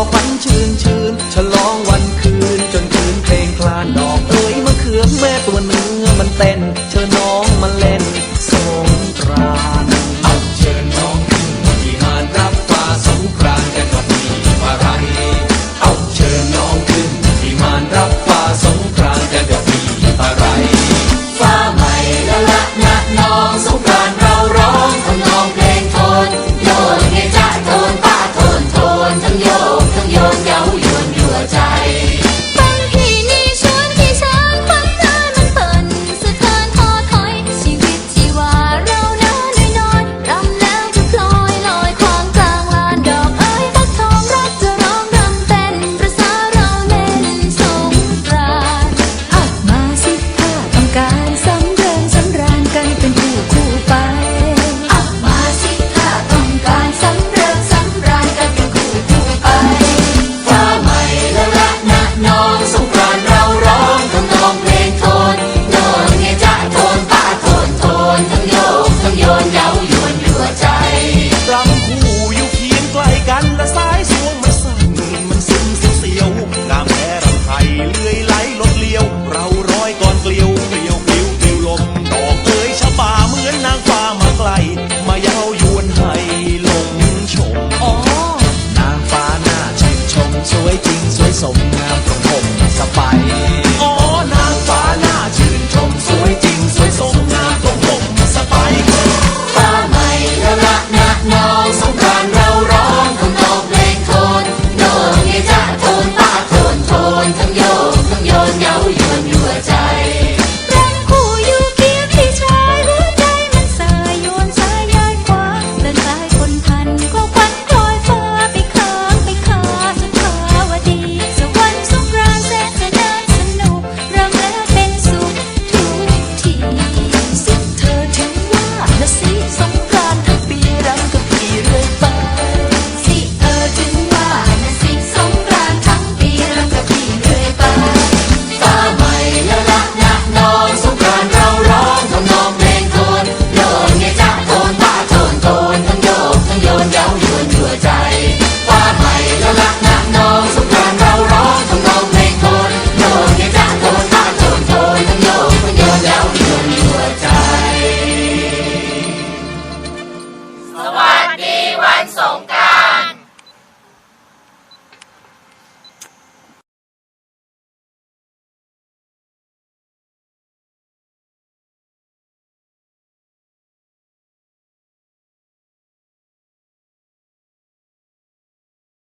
อฝันชื่นชื่นฉลองวันคืนจนคืนเพลงคลานดอกเอ้ยมะเขือแม่ตัวเนื้อมันเต้นเชิญน้อง